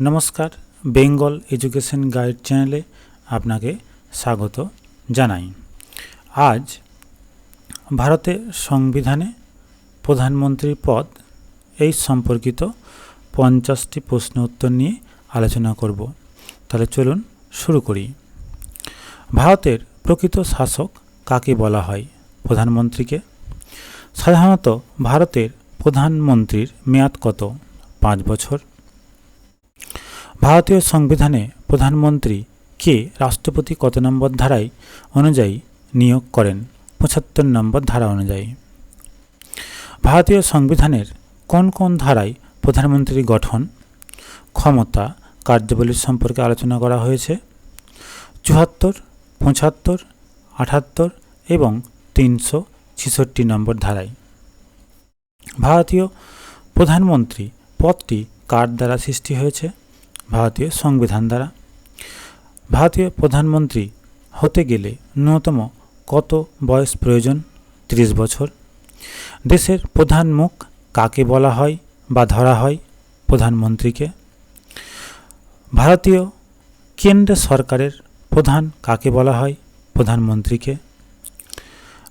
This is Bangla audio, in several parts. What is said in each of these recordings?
নমস্কার, বেঙ্গল এডুকেশন গাইড চ্যানেলে আপনাকে স্বাগত জানাই। আজ ভারতের সংবিধানে প্রধানমন্ত্রীর পদ এই সম্পর্কিত পঞ্চাশটি প্রশ্ন উত্তর নিয়ে আলোচনা করব। তাহলে চলুন শুরু করি। ভারতের প্রকৃত শাসক কাকে বলা হয় প্রধানমন্ত্রীকে? সাধারণত ভারতের প্রধানমন্ত্রীর মেয়াদ কত? পাঁচ বছর। ভারতীয় সংবিধানে প্রধানমন্ত্রী কে রাষ্ট্রপতি কত নম্বর ধারায় অনুযায়ী নিয়োগ করেন? পঁচাত্তর নম্বর ধারা অনুযায়ী। ভারতীয় সংবিধানের কোন কোন ধারায় প্রধানমন্ত্রী গঠন? ক্ষমতা, কার্যাবলী সম্পর্কে আলোচনা করা হয়েছে। চুয়াত্তর, পঁচাত্তর, আটাত্তর এবং তিনশো ছেষট্টি নম্বর ধারায়। ভারতীয় প্রধানমন্ত্রী পদটি কার দ্বারা সৃষ্টি হয়েছে? ভারতীয় সংবিধান দ্বারা। ভারতীয় প্রধানমন্ত্রী হতে গেলে ন্যূনতম কত বয়স প্রয়োজন? ত্রিশ বছর। দেশের প্রধান মুখ কাকে বলা হয় বা ধরা হয় প্রধানমন্ত্রীকে? ভারতীয় কেন্দ্র সরকারের প্রধান কাকে বলা হয় প্রধানমন্ত্রীকে?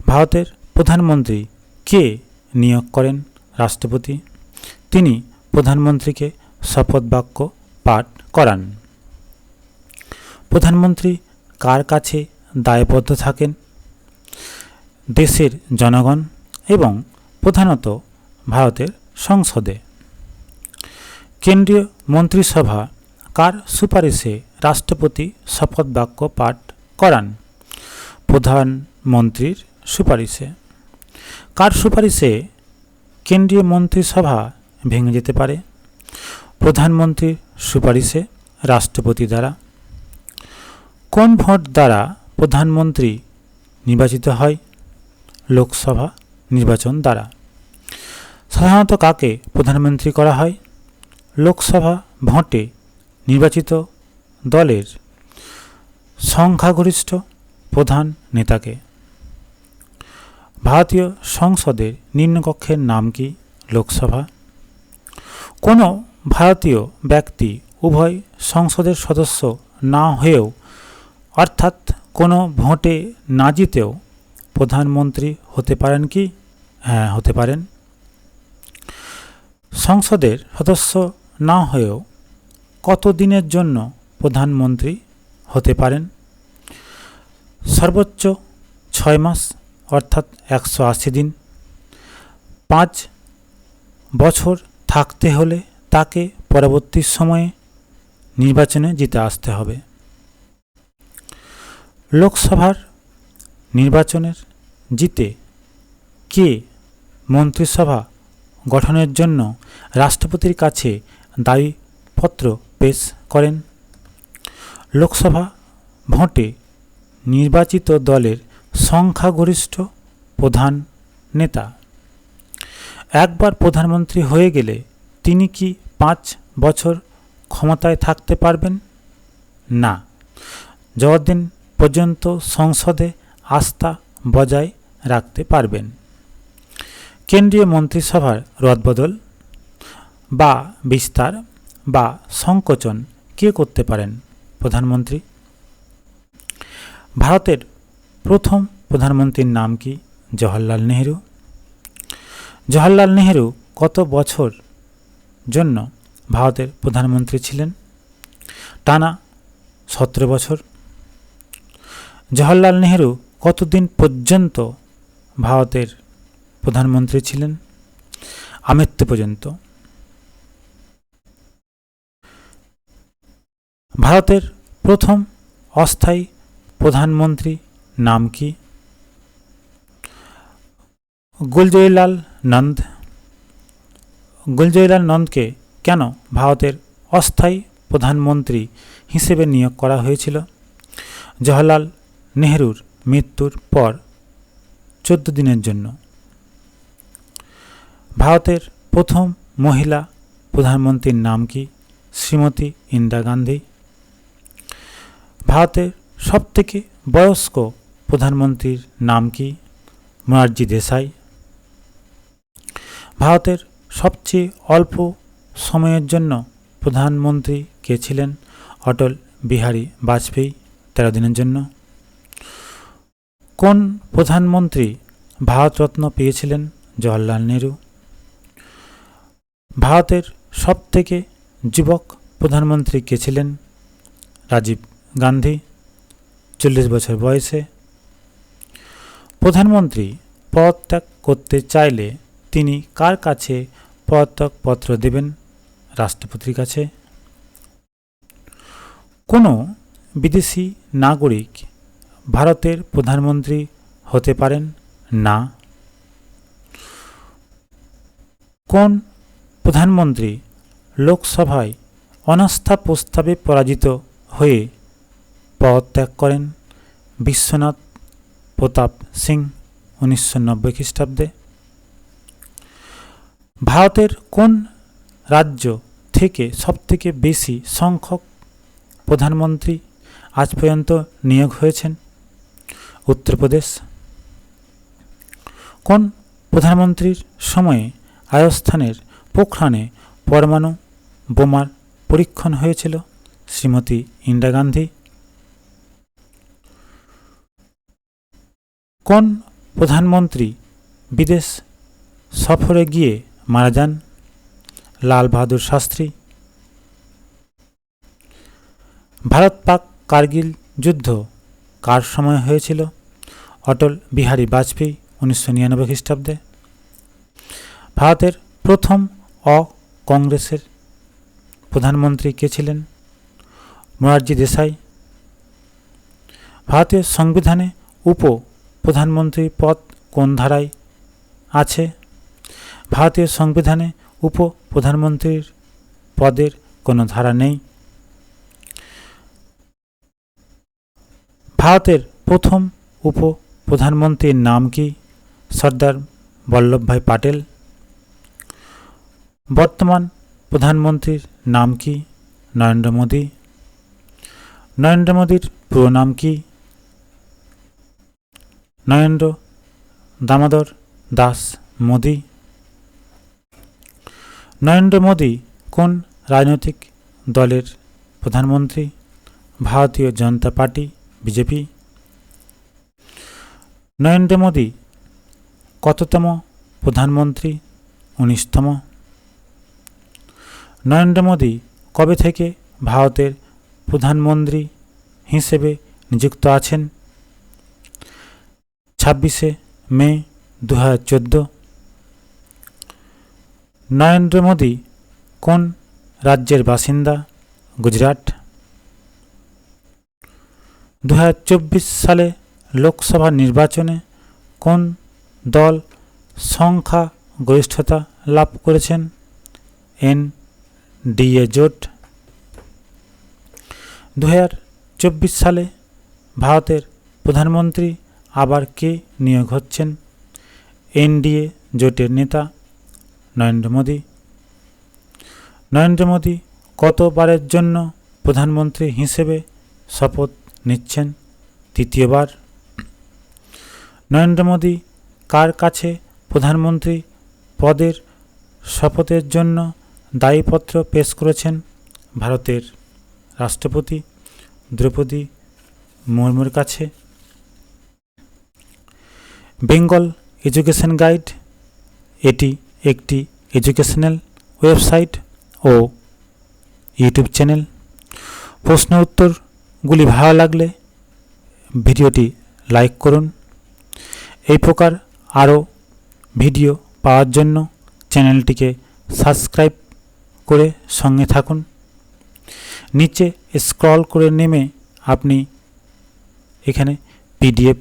ভারতের প্রধানমন্ত্রী কে নিয়োগ করেন রাষ্ট্রপতি? তিনি প্রধানমন্ত্রীকে শপথ বাক্য পাঠ করান। প্রধানমন্ত্রী কার কাছে দায়বদ্ধ থাকেন? দেশের জনগণ এবং প্রধানত ভারতের সংসদে। কেন্দ্রীয় মন্ত্রিসভা কার সুপারিশে রাষ্ট্রপতি শপথ বাক্য পাঠ করান? প্রধানমন্ত্রীর সুপারিশে। কার সুপারিশে কেন্দ্রীয় মন্ত্রিসভা ভেঙে যেতে পারে? প্রধানমন্ত্রীর সুপারিশে রাষ্ট্রপতি দ্বারা। কোন ভোট দ্বারা প্রধানমন্ত্রী নির্বাচিত হয় লোকসভা নির্বাচন দ্বারা। সাধারণত কাকে প্রধানমন্ত্রী করা হয়? লোকসভা ভোটে নির্বাচিত দলের সংখ্যাগরিষ্ঠ প্রধান নেতাকে। ভারতীয় সংসদের নিম্নকক্ষের নাম কি? লোকসভা। কোনো ভারতীয় ব্যক্তি উভয় সংসদের সদস্য না হয়েও, অর্থাৎ কোনো ভোটে না জিতেও প্রধানমন্ত্রী হতে পারেন কি? হ্যাঁ হতে পারেন। সংসদের সদস্য না হয়েও কত দিনের জন্য প্রধানমন্ত্রী হতে পারেন? সর্বোচ্চ ছয় মাস, অর্থাৎ একশো আশি দিন। পাঁচ বছর থাকতে হলে তাকে পরবর্তী সময়ে নির্বাচনে জিতে আসতে হবে। লোকসভার নির্বাচনের জিতে কে মন্ত্রিসভা গঠনের জন্য রাষ্ট্রপতির কাছে দায়ীপত্র পেশ করেন? লোকসভা ভোটে নির্বাচিত দলের সংখ্যাগরিষ্ঠ প্রধান নেতা। একবার প্রধানমন্ত্রী হয়ে গেলে তিনি কি পাঁচ বছর ক্ষমতায় থাকতে পারবেন? না। যতদিন পর্যন্ত সংসদে আস্থা বজায় রাখতে পারবেন। কেন্দ্রীয় মন্ত্রিসভার রদবদল বা বিস্তার বা সংকোচন কে করতে পারেন, প্রধানমন্ত্রী? ভারতের প্রথম প্রধানমন্ত্রীর নাম কি? জওহরলাল নেহেরু। জওহরলাল নেহেরু কত বছর জন্য ভারতের প্রধানমন্ত্রী ছিলেন। টানা সতেরো বছর। জওহরলাল নেহেরু কতদিন পর্যন্ত ভারতের প্রধানমন্ত্রী ছিলেন? আমৃত্যু পর্যন্ত। ভারতের প্রথম অস্থায়ী প্রধানমন্ত্রী নাম কি? গুলজয়লাল নন্দ। গুলজয়লাল নন্দকে কেন ভারতের অস্থায়ী প্রধানমন্ত্রী হিসেবে নিয়োগ করা হয়েছিল? জওহরলাল নেহরুর মৃত্যুর পর চোদ্দ দিনের জন্য। ভারতের প্রথম মহিলা প্রধানমন্ত্রীর নাম কি? শ্রীমতী ইন্দিরা গান্ধী। ভারতের সবথেকে বয়স্ক প্রধানমন্ত্রীর নাম কি? মোরারজি দেশাই। ভারতের সবচেয়ে অল্প সময়ের জন্য প্রধানমন্ত্রী কে ছিলেন? অটল বিহারী বাজপেয়ী, তেরো দিনের জন্য। কোন প্রধানমন্ত্রী ভারতরত্ন পেয়েছিলেন? জওয়াহরলাল নেহরু। ভারতের সবথেকে যুবক প্রধানমন্ত্রী কে ছিলেন? রাজীব গান্ধী, চল্লিশ বছর বয়সে। প্রধানমন্ত্রী পদত্যাগ করতে চাইলে তিনি কার কাছে পদত্যাগপত্র দেবেন রাষ্ট্রপতির কাছে। কোনো বিদেশি নাগরিক ভারতের প্রধানমন্ত্রী হতে পারেন না। কোন প্রধানমন্ত্রী লোকসভায় অনাস্থা প্রস্তাবে পরাজিত হয়ে পদত্যাগ করেন? বিশ্বনাথ প্রতাপ সিং, উনিশশো নব্বই খ্রিস্টাব্দে। ভারতের কোন রাজ্য থেকে সবথেকে বেশি সংখ্যক প্রধানমন্ত্রী আজ পর্যন্ত নিয়োগ হয়েছেন? উত্তরপ্রদেশ। কোন প্রধানমন্ত্রীর সময়ে রাজস্থানের পোখরানে পরমাণু বোমার পরীক্ষণ হয়েছিল? শ্রীমতী ইন্দিরা গান্ধী। কোন প্রধানমন্ত্রী বিদেশ সফরে গিয়ে মারা যান। লাল বাহাদুর শাস্ত্রী। ভারত পাক কার্গিল যুদ্ধ কার সময় হয়েছিল? অটল বিহারী বাজপেয়ী উনিশশো নিরানব্বই খ্রিস্টাব্দে। ভারতের প্রথম অ কংগ্রেসের প্রধানমন্ত্রী কে ছিলেন? মোরারজি দেশাই। ভারতীয় সংবিধানে উপ প্রধানমন্ত্রী পদ কোন ধারায় আছে? ভারতীয় সংবিধানে উপ প্রধানমন্ত্রীর পদের কোনো ধারা নেই। ভারতের প্রথম উপ প্রধানমন্ত্রীর নাম কি? সর্দার বল্লভভাই পাটেল। বর্তমান প্রধানমন্ত্রীর নাম কি? নরেন্দ্র মোদী। নরেন্দ্র মোদীর পুরো নাম কি? নরেন্দ্র দামোদর দাস মোদী। নরেন্দ্র মোদী কোন রাজনৈতিক দলের প্রধানমন্ত্রী? Bharatiya Janata party, BJP. Narendra Modi কততম প্রধানমন্ত্রী? উনিশতম। নরেন্দ্র মোদী কবে থেকে ভারতের প্রধানমন্ত্রী হিসেবে নিযুক্ত আছেন? ছাব্বিশে মে দু হাজার চোদ্দ। নরেন্দ্র মোদী কোন রাজ্যের বাসিন্দা? গুজরাট। দু হাজার চব্বিশ সালে লোকসভা নির্বাচনে কোন দল সংখ্যা গরিষ্ঠতা লাভ করেছেন? এন ডিএ জোট। দু হাজার চব্বিশ সালে ভারতের প্রধানমন্ত্রী আবার কে নিয়োগ হচ্ছেন? এনডিএ জোটের নেতা নরেন্দ্র মোদী। নরেন্দ্র মোদী কতবারের জন্য প্রধানমন্ত্রী হিসেবে শপথ নিচ্ছেন? তৃতীয়বার। নরেন্দ্র মোদী কার কাছে প্রধানমন্ত্রী পদের শপথের জন্য দায়ীপত্র পেশ করেছেন? ভারতের রাষ্ট্রপতি দ্রৌপদী মুর্মুর কাছে। বেঙ্গল এডুকেশন গাইড, এটি একটি এডুকেশনাল ওয়েবসাইট ও ইউটিউব চ্যানেল প্রশ্ন উত্তরগুলি ভালো লাগলে ভিডিওটি লাইক করুন। এই প্রকার আরও ভিডিও পাওয়ার জন্য চ্যানেলটিকে সাবস্ক্রাইব করে সঙ্গে থাকুন। নিচে স্ক্রল করে নেমে আপনি এখানে পিডিএফ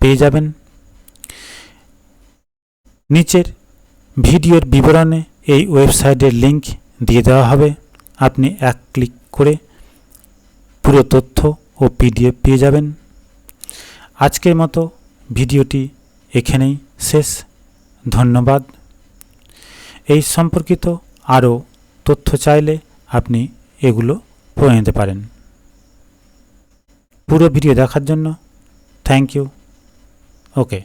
পেয়ে যাবেন। নিচের ভিডিওর বিবরণে এই ওয়েবসাইটের লিংক দিয়ে দেওয়া হবে। আপনি এক ক্লিক করে পুরো তথ্য ও পিডিএফ পেয়ে যাবেন। আজকের মতো ভিডিওটি এখানেই শেষ। ধন্যবাদ। এই সম্পর্কিত আরও তথ্য চাইলে আপনি এগুলো পড়ে নিতে পারেন। পুরো ভিডিও দেখার জন্য থ্যাংক ইউ। ওকে।